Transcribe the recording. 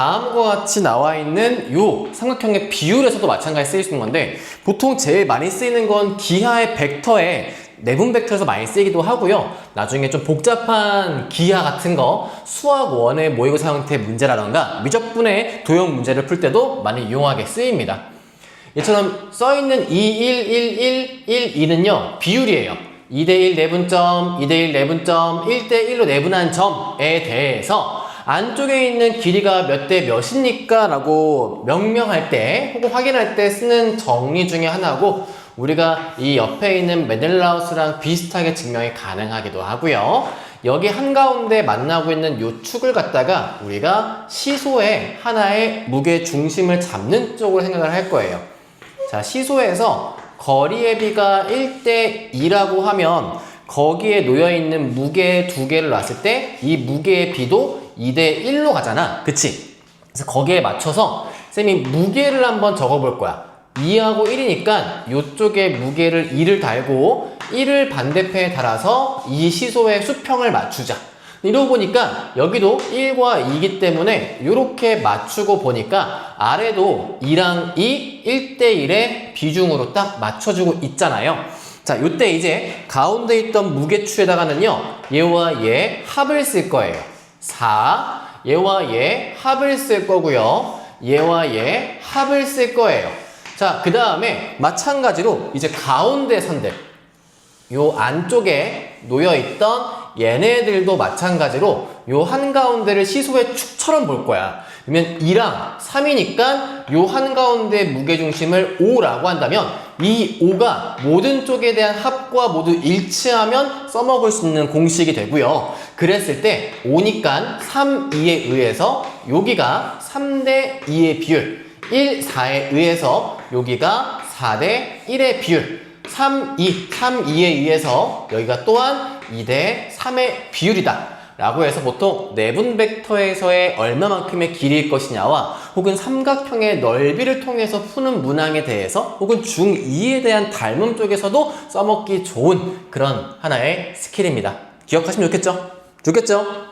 다음과 같이 나와 있는 요 삼각형의 비율에서도 마찬가지 쓰일 수 있는 건데 보통 제일 많이 쓰이는 건 기하의 벡터에 내분 벡터에서 많이 쓰이기도 하고요. 나중에 좀 복잡한 기하 같은 거 수학 원의 모의고사 형태 문제라던가 미적분의 도형 문제를 풀 때도 많이 이용하게 쓰입니다. 이처럼 써있는 2, 1, 1, 1, 1, 2는요, 비율이에요. 2대1 내분점, 2대1 내분점, 1대1로 내분한 점에 대해서 안쪽에 있는 길이가 몇 대 몇입니까? 라고 명명할 때 혹은 확인할 때 쓰는 정리 중에 하나고 우리가 이 옆에 있는 메델라우스랑 비슷하게 증명이 가능하기도 하고요. 여기 한가운데 만나고 있는 요 축을 갖다가 우리가 시소의 하나의 무게 중심을 잡는 쪽으로 생각을 할 거예요. 자, 시소에서 거리의 비가 1대 2라고 하면 거기에 놓여 있는 무게 두 개를 놨을 때 이 무게의 비도 2대 1로 가잖아. 그치? 그래서 거기에 맞춰서 쌤이 무게를 한번 적어 볼 거야. 2하고 1이니까 이쪽에 무게를 2를 달고 1을 반대편에 달아서 이 시소의 수평을 맞추자. 이러고 보니까 여기도 1과 2이기 때문에 이렇게 맞추고 보니까 아래도 2랑 2, 1대1의 비중으로 딱 맞춰주고 있잖아요. 자, 요때 이제 가운데 있던 무게추에다가는요, 얘와 얘 합을 쓸 거예요. 4, 얘와 얘 합을 쓸 거고요. 얘와 얘 합을 쓸 거예요. 자, 그 다음에 마찬가지로 이제 가운데 선들, 요 안쪽에 놓여있던 얘네들도 마찬가지로 요 한가운데를 시소의 축처럼 볼 거야. 그러면 2랑 3이니까 요 한가운데 무게중심을 5라고 한다면 이 5가 모든 쪽에 대한 합과 모두 일치하면 써먹을 수 있는 공식이 되고요. 그랬을 때 5니까 3, 2에 의해서 여기가 3대 2의 비율 1, 4에 의해서 여기가 4대 1의 비율 3, 2, 3, 2에 의해서 여기가 또한 2대 3의 비율이다. 라고 해서 보통 내분 벡터에서의 얼마만큼의 길이일 것이냐와 혹은 삼각형의 넓이를 통해서 푸는 문항에 대해서 혹은 중2에 대한 닮음 쪽에서도 써먹기 좋은 그런 하나의 스킬입니다. 기억하시면 좋겠죠? 좋겠죠?